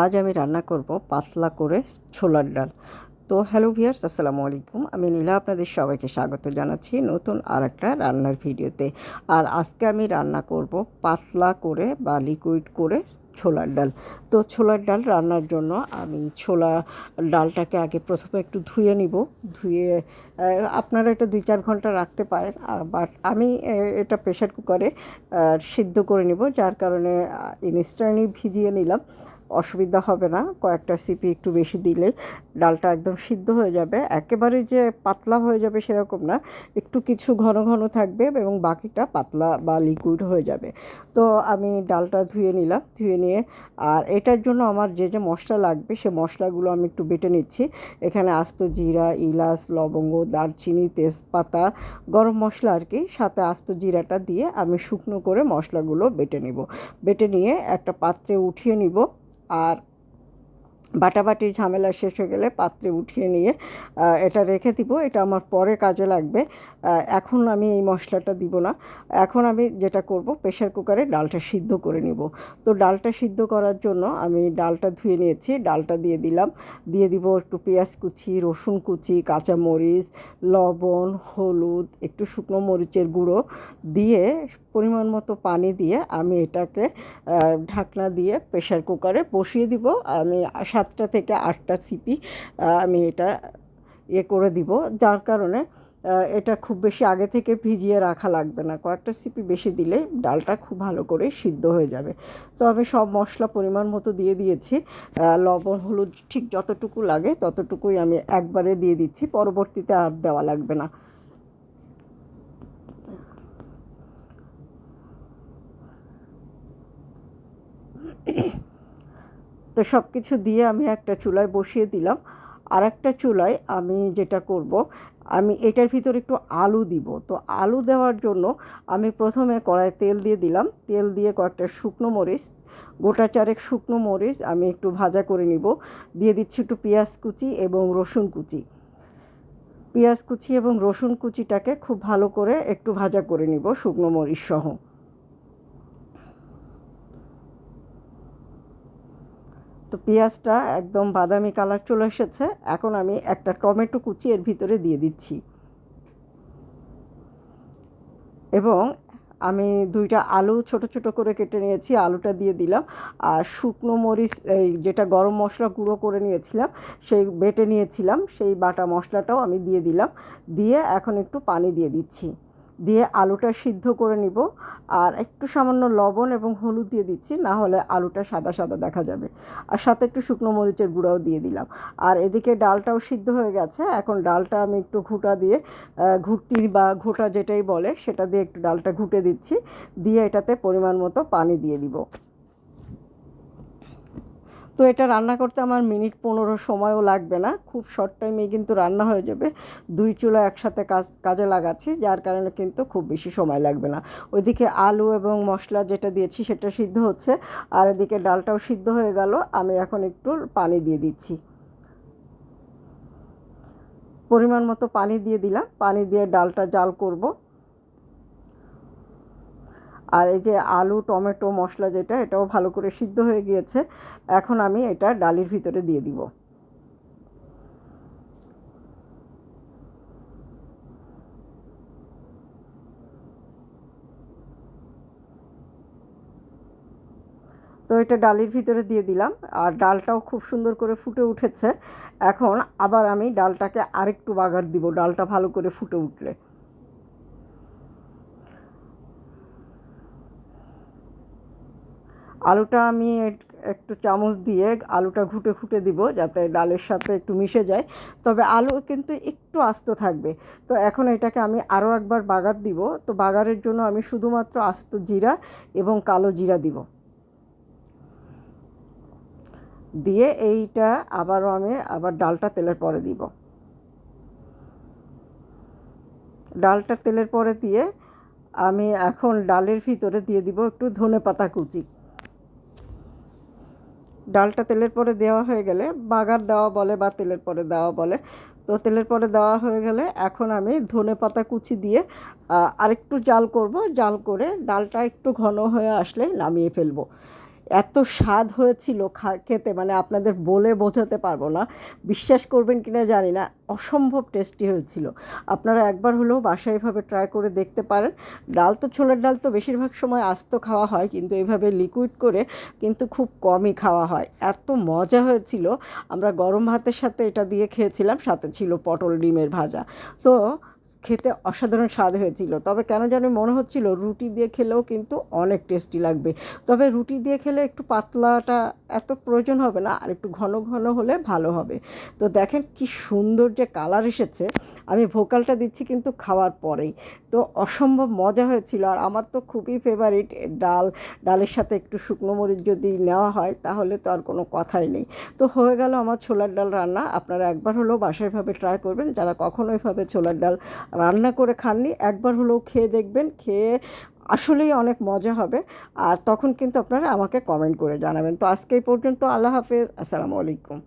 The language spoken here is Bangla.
আজ আমি রান্না করব পাতলা করে ছোলার ডাল। তো হ্যালো ভিয়ার্স আসসালামু আলাইকুম। আমি নীলা, আপনাদের সবাইকে স্বাগত জানাচ্ছি নতুন আর একটা রান্নার ভিডিওতে। আর আজকে আমি রান্না করব পাতলা করে বা লিকুইড করে ছোলার ডাল। তো ছোলার ডাল রান্নার জন্য আমি ছোলা ডালটাকে আগে প্রথমে একটু ধুয়ে নিব। ধুয়ে আপনারা এটা দুই চার ঘণ্টা রাখতে পারেন বাট আমি এটা প্রেশার কুকারে সিদ্ধ করে নিব, যার কারণে ইনস্ট্যান্টলি ভিজিয়ে নিলাম। অসুবিধা হবে না, কয়েকটা সিপি একটু বেশি দিলে ডালটা একদম সিদ্ধ হয়ে যাবে। একেবারে যে পাতলা হয়ে যাবে সেরকম না, একটু কিছু ঘন ঘন থাকবে এবং বাকিটা পাতলা বা লিকুইড হয়ে যাবে। তো আমি ডালটা ধুয়ে নিলাম, ধুয়ে নিয়ে আর এটার জন্য আমার যে যে মশলা লাগবে সে মশলাগুলো আমি একটু বেটে নিচ্ছি। এখানে আস্ত জিরা, ইলাচ, লবঙ্গ, দারচিনি, তেজপাতা, গরম মশলা আর কি, সাথে আস্ত জিরাটা দিয়ে আমি শুকনো করে মশলাগুলো বেটে নিব। বেটে নিয়ে একটা পাত্রে উঠিয়ে নিব। আর বাটাবাটির ঝামেলা শেষ হয়ে গেলে পাত্রে উঠিয়ে নিয়ে এটা রেখে দিব। এটা আমার পরে কাজে লাগবে। এখন আমি এই মশলাটা দিব না। এখন আমি যেটা করব প্রেশার কুকারে ডালটা সিদ্ধ করে নিব। তো ডালটা সিদ্ধ করার জন্য আমি ডালটা ধুয়ে নিয়েছি। ডালটা দিয়ে দিলাম। দিয়ে দিব একটু পেঁয়াজ কুচি, রসুন কুচি, কাঁচামরিচ, লবণ, হলুদ, একটু শুকনো মরিচের গুঁড়ো দিয়ে পরিমাণ মতো পানি দিয়ে আমি এটাকে ঢাকনা দিয়ে প্রেশার কুকারে বসিয়ে দিব। আমি সাতটা থেকে আটটা সিপি আমি এটা ইয়ে করে দিব। যার কারণে এটা খুব বেশি আগে থেকে ভিজিয়ে রাখা লাগবে না। কয়েকটা সিপি বেশি দিলে ডালটা খুব ভালো করে সিদ্ধ হয়ে যাবে। তো আমি সব মশলা পরিমাণ মতো দিয়ে দিয়েছি। লবণ, হলুদ ঠিক যতটুকু লাগে ততটুকুই আমি একবারে দিয়ে দিচ্ছি। পরবর্তীতে আর দেওয়া লাগবে না। তো সব কিছু দিয়ে আমি একটা চুলায় বসিয়ে দিলাম। আর একটা চুলায় আমি যেটা করব, আমি এটার ভিতর একটু আলু দিব। তো আলু দেওয়ার জন্য আমি প্রথমে কড়াই তেল দিয়ে দিলাম। তেল দিয়ে কয়েকটা শুকনো মরিচ, গোটা চারেক শুকনো মরিচ আমি একটু ভাজা করে নিব। দিয়ে দিচ্ছি একটু পেঁয়াজ কুচি এবং রসুন কুচি। পেঁয়াজ কুচি এবং রসুন কুচিটাকে খুব ভালো করে একটু ভাজা করে নিব শুকনো মরিচ সহ তো পেঁয়াজটা একদম বাদামি কালার চলে এসেছে। এখন আমি একটা টমেটো কুচি এর ভিতরে দিয়ে দিচ্ছি। এবং আমি দুইটা আলু ছোট ছোট করে কেটে নিয়েছি, আলুটা দিয়ে দিলাম। আর শুকনো মরিচ, এই যেটা গরম মশলা গুঁড়ো করে নিয়েছিলাম, সেই বেটে নিয়েছিলাম, সেই বাটা মশলাটাও আমি দিয়ে দিলাম। দিয়ে এখন একটু পানি দিয়ে দিচ্ছি। দিয়ে আলুটা সিদ্ধ করে নিব। আর একটু সামান্য লবণ এবং হলুদ দিয়ে দিচ্ছি, না হলে আলুটা সাদা সাদা দেখা যাবে। আর সাথে একটু শুকনো মরিচের গুঁড়াও দিয়ে দিলাম। আর এদিকে ডালটাও সিদ্ধ হয়ে গেছে। এখন ডালটা আমি একটু ঘুটা দিয়ে ঘুটি বা ঘোটা যেটাই বলে, সেটা দিয়ে একটু ডালটা ঘুটে দিচ্ছি। দিয়ে এটাতে পরিমাণ মতো পানি দিয়ে দিব। তো এটা রান্না করতে আমার মিনিট পনেরো সময়ও লাগবে না। খুব শর্ট টাইমে কিন্তু রান্না হয়ে যাবে। দুই চুলা একসাথে কাজ, কাজে লাগাচ্ছি, যার কারণে কিন্তু খুব বেশি সময় লাগবে না। ওইদিকে আলু এবং মশলা যেটা দিয়েছি সেটা সিদ্ধ হচ্ছে, আর এদিকে ডালটাও সিদ্ধ হয়ে গেল। আমি এখন একটু পানি দিয়ে দিচ্ছি। পরিমাণ মতো পানি দিয়ে দিলাম। পানি দিয়ে ডালটা জাল করব। আর এই যে আলু, টমেটো, মশলা যেটা, এটাও ভালো করে সিদ্ধ হয়ে গিয়েছে। এখন আমি এটা ডালির ভিতরে দিয়ে দিব। তো এটা ডালির ভিতরে দিয়ে দিলাম। আর ডালটাও খুব সুন্দর করে ফুটে উঠেছে। এখন আবার আমি ডালটাকে আরেকটু বাগার দিব। ডালটা ভালো করে ফুটে উঠলে। আলুটা আমি একটু চামচ দিয়ে আলুটা ঘুটে ঘুটে দিব যাতে ডালের সাথে একটু মিশে যায়। তবে আলু কিন্তু একটু আস্ত থাকবে। তো এখন এটাকে আমি আরও একবার বাগার দিব। তো বাগারের জন্য আমি শুধুমাত্র আস্ত জিরা এবং কালো জিরা দিব। দিয়ে এইটা আবারও আমি আবার ডালটা তেলের পরে দিব। ডালটা তেলের পরে দিয়ে আমি এখন ডালের ভিতরে দিয়ে দিব একটু ধনে পাতা কুচি। ডালটা তেলের পরে দেওয়া হয়ে গেলে, বাগার দেওয়া বলে বা তেলের পরে দেওয়া বলে। তো তেলের পরে দেওয়া হয়ে গেলে এখন আমি ধনে পাতা কুচি দিয়ে আরেকটু জাল করব। জাল করে ডালটা একটু ঘন হয়ে আসলে নামিয়ে ফেলব। এত স্বাদ হয়েছিল খা, খেতে মানে আপনাদের বলে বোঝাতে পারব না। বিশ্বাস করবেন কি না জানি না, অসম্ভব টেস্টি হয়েছিল। আপনারা একবার হলেও বাসায় এভাবে ট্রাই করে দেখতে পারেন। ডাল তো, ছোলার ডাল তো বেশিরভাগ সময় আস্ত খাওয়া হয়, কিন্তু এভাবে লিকুইড করে কিন্তু খুব কমই খাওয়া হয়। এত মজা হয়েছিল। আমরা গরম ভাতের সাথে এটা দিয়ে খেয়েছিলাম, সাথে ছিল পটল ডিমের ভাজা। তো খেতে অসাধারণ স্বাদ হয়েছিল। তবে কেন জানি মনে হচ্ছিল রুটি দিয়ে খেলেও কিন্তু অনেক টেস্টি লাগবে। তবে রুটি দিয়ে খেলে একটু পাতলাটা এত প্রয়োজন হবে না, আর একটু ঘন ঘন হলে ভালো হবে। তো দেখেন কি সুন্দর যে কালার এসেছে। আমি ভোকালটা দিচ্ছি কিন্তু খাওয়ার পরেই। তো অসম্ভব মজা হয়েছিল, আর আমার তো খুবই ফেভারিট ডাল। ডালের সাথে একটু শুকনো মরিচ যদি নেওয়া হয় তাহলে তো আর কোনো কথাই নেই। তো হয়ে গেল আমার ছোলার ডাল রান্না। আপনারা একবার হলেও বাসায় এভাবে ট্রাই করবেন। যারা কখনো এভাবে ছোলার ডাল রান্না করে খাননি, একবার হলেও খেয়ে দেখবেন, খেয়ে আসলেই অনেক মজা হবে। আর তখন কিন্তু আপনারা আমাকে কমেন্ট করে জানাবেন। তো আজকে পর্যন্ত, আল্লাহ হাফেজ, আসসালামু আলাইকুম।